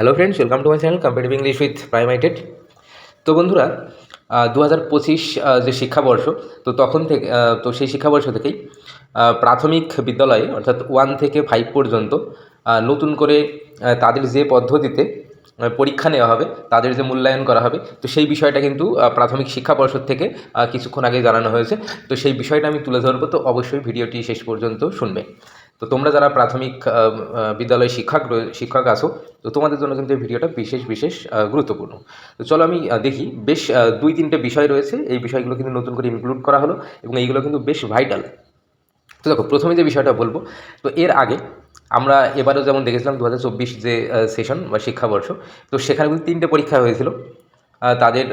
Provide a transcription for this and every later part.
Hello friends welcome to my channel competitive English with প্রাইমাইটেড তো বন্ধুরা দু হাজার পঁচিশ যে শিক্ষাবর্ষ, তো তখন থেকে তো সেই শিক্ষাবর্ষ থেকেই প্রাথমিক বিদ্যালয়ে, অর্থাৎ ওয়ান থেকে ফাইভ পর্যন্ত নতুন করে তাদের যে পদ্ধতিতে পরীক্ষা নেওয়া হবে, তাদের যে মূল্যায়ন করা হবে, তো সেই বিষয়টা কিন্তু প্রাথমিক শিক্ষা পর্ষদ থেকে কিছুক্ষণ আগে জানানো হয়েছে। তো সেই বিষয়টা আমি তুলে ধরবো, তো অবশ্যই ভিডিওটি শেষ পর্যন্ত শুনবে। তো তোমরা যারা প্রাথমিক বিদ্যালয়ে শিক্ষক শিক্ষক আসো তো তোমাদের জন্য কিন্তু এই ভিডিওটা বিশেষ বিশেষ গুরুত্বপূর্ণ। তো চলো আমি দেখি, বেশ দুই তিনটে বিষয় রয়েছে, এই বিষয়গুলো কিন্তু নতুন করে ইনক্লুড করা হলো এবং এইগুলো কিন্তু বেশ ভাইটাল তো দেখো, প্রথমে যে বিষয়টা বলব, তো এর আগে আমরা এবারেও যেমন দেখেছিলাম দু হাজার চব্বিশ যে সেশন বা শিক্ষাবর্ষ, তো সেখানে কিন্তু তিনটে পরীক্ষা হয়েছিল তাদের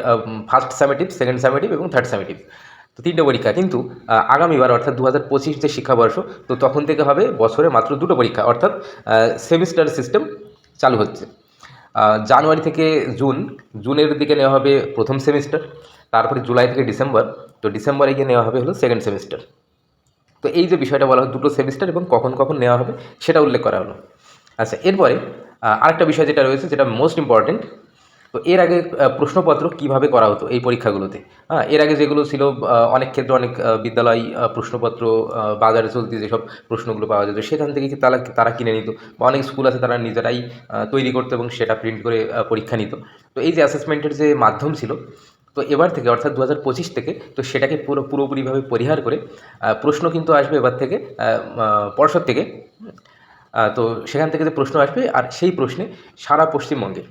ফার্স্ট সামেটিভ সেকেন্ড সামেটিভ এবং থার্ড সামেটিভ তো তিনটে পরীক্ষা। কিন্তু আগামীবার অর্থাৎ দু হাজার পঁচিশ যে শিক্ষাবর্ষ, তো তখন থেকে হবে বছরে মাত্র দুটো পরীক্ষা। অর্থাৎ সেমিস্টার সিস্টেম চালু হচ্ছে। জানুয়ারি থেকে জুন, জুনের দিকে নেওয়া হবে প্রথম সেমিস্টার, তারপরে জুলাই থেকে ডিসেম্বর, তো ডিসেম্বরে গিয়ে নেওয়া হবে হলো সেকেন্ড সেমিস্টার। তো এই যে বিষয়টা বলা হয় দুটো সেমিস্টার এবং কখন কখন নেওয়া হবে, সেটা উল্লেখ করা হলো। আচ্ছা এরপরে আরেকটা বিষয় যেটা রয়েছে, যেটা মোস্ট ইম্পর্টেন্ট তো এর আগে প্রশ্নপত্র কীভাবে করা হতো এই পরীক্ষাগুলোতে? হ্যাঁ এর আগে যেগুলো ছিল অনেক ক্ষেত্রে অনেক বিদ্যালয় প্রশ্নপত্র বাজারে চলতি যেসব প্রশ্নগুলো পাওয়া যেত, সেখান থেকে তারা তারা কিনে নিত? বা অনেক স্কুল আছে তারা নিজেরাই তৈরি করতো এবং সেটা প্রিন্ট করে পরীক্ষা নিত। তো এই যে অ্যাসেসমেন্টের যে মাধ্যম ছিল, তো এবার থেকে, অর্থাৎ দু পঁচিশ থেকে, তো সেটাকে পুরো, পুরোপুরিভাবে পরিহার করে প্রশ্ন কিন্তু আসবে এবার থেকে পর্ষদ থেকে। তো সেখান থেকে যে প্রশ্ন আসবে, আর সেই প্রশ্নে সারা পশ্চিমবঙ্গে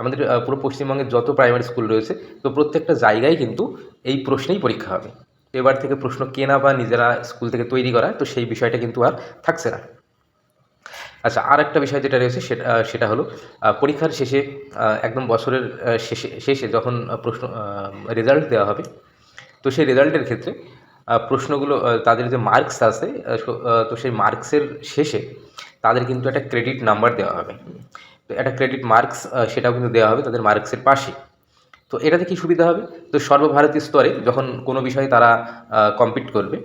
আমাদের পুরো পশ্চিমবঙ্গের যত প্রাইমারি স্কুল রয়েছে, তো প্রত্যেকটা জায়গায় কিন্তু এই প্রশ্নেই পরীক্ষা হবে। এবার থেকে প্রশ্ন কেনা বা নিজেরা স্কুল থেকে তৈরি করা, তো সেই বিষয়টা কিন্তু আর থাকছে না। আচ্ছা আর একটা বিষয় যেটা রয়েছে সেটা সেটা হলো পরীক্ষার শেষে একদম বছরের শেষে শেষে যখন প্রশ্ন রেজাল্ট দেওয়া হবে, তো সেই রেজাল্টের ক্ষেত্রে প্রশ্নগুলো তাদের যে মার্কস আছে তো সেই মার্কসের শেষে তাদের কিন্তু একটা ক্রেডিট নাম্বার দেওয়া হবে। তো একটা ক্রেডিট মার্কস সেটাও কিন্তু দেওয়া হবে তাদের মার্কসের পাশে। তো এটাতে কী সুবিধা হবে? তো সর্বভারতীয় স্তরে যখন কোনো বিষয়ে তারা কম্পিট করবে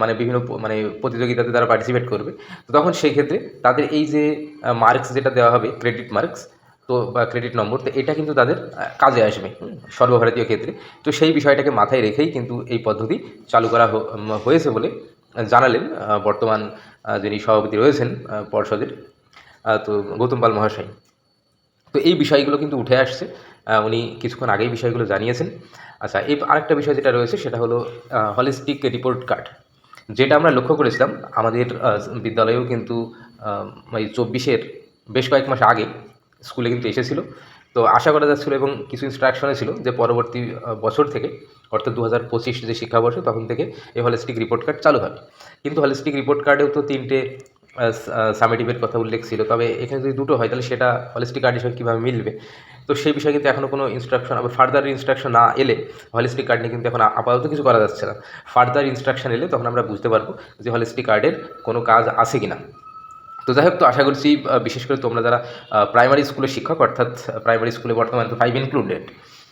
মানে বিভিন্ন মানে প্রতিযোগিতাতে তারা পার্টিসিপেট করবে, তো তখন সেই ক্ষেত্রে তাদের এই যে মার্কস যেটা দেওয়া হবে ক্রেডিট মার্কস তো বা ক্রেডিট নম্বর, তো এটা কিন্তু তাদের কাজে আসবে সর্বভারতীয় ক্ষেত্রে। তো সেই বিষয়টাকে মাথায় রেখেই কিন্তু এই পদ্ধতি চালু করা হয়েছে বলে জানালেন বর্তমান যিনি সভাপতি রয়েছেন পর্ষদের তো গৌতম পাল মহাশয়। তো এই বিষয়গুলো কিন্তু উঠে আসছে। উনি কিছুক্ষণ আগেই বিষয়গুলো জানিয়েছেন। আচ্ছা এই আরেকটা বিষয় যেটা রয়েছে সেটা হলো হলিস্টিক রিপোর্ট কার্ড। যেটা আমরা লক্ষ্য করেছিলাম, আমাদের বিদ্যালয়েও কিন্তু এই চব্বিশের বেশ কয়েক মাস আগে স্কুলে কিন্তু এসেছিল। তো আশা করা যাচ্ছিল এবং কিছু ইনস্ট্রাকশনে ছিল যে পরবর্তী বছর থেকে, অর্থাৎ দু হাজার পঁচিশ যে শিক্ষাবর্ষ, তখন থেকে এই হলিস্টিক রিপোর্ট কার্ড চালু হবে। কিন্তু হলিস্টিক রিপোর্ট কার্ডেও তো তিনটে সামেটিভের কথা উল্লেখ ছিল। তবে এখানে যদি দুটো হয়, তাহলে সেটা হলিস্টিক কার্ডের সঙ্গে কীভাবে মিলবে? তো সেই বিষয়ে কিন্তু এখনও কোনো ইনস্ট্রাকশন আবার ফার্দার ইনস্ট্রাকশন না এলে হলিস্টিক কার্ড নিয়ে কিন্তু এখন আপাতত কিছু করা যাচ্ছে না। ফার্দার ইনস্ট্রাকশন এলে তখন আমরা বুঝতে পারব যে হলিস্টিক কার্ডের কোনো কাজ আছে কি না তো যাই হোক, তো আশা করছি বিশেষ করে তোমরা যারা প্রাইমারি স্কুলের শিক্ষক, অর্থাৎ প্রাইমারি স্কুলে বর্তমানে তো ফাইভ ইনক্লুডেড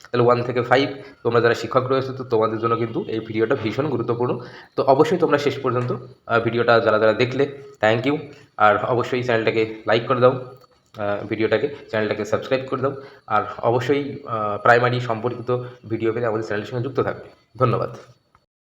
তাহলে ওয়ান থেকে ফাইভ তোমরা যারা শিক্ষক রয়েছে তো তোমাদের জন্য কিন্তু এই ভিডিওটা ভীষণ গুরুত্বপূর্ণ। তো অবশ্যই তোমরা শেষ পর্যন্ত ভিডিওটা যারা যারা দেখলে থ্যাংক ইউ আর অবশ্যই চ্যানেলটাকে লাইক করে দাও ভিডিওটাকে চ্যানেলটাকে সাবস্ক্রাইব করে দাও। আর অবশ্যই প্রাইমারি সম্পর্কিত ভিডিও পেলে আমাদের চ্যানেলের সঙ্গে যুক্ত থাকবে। ধন্যবাদ।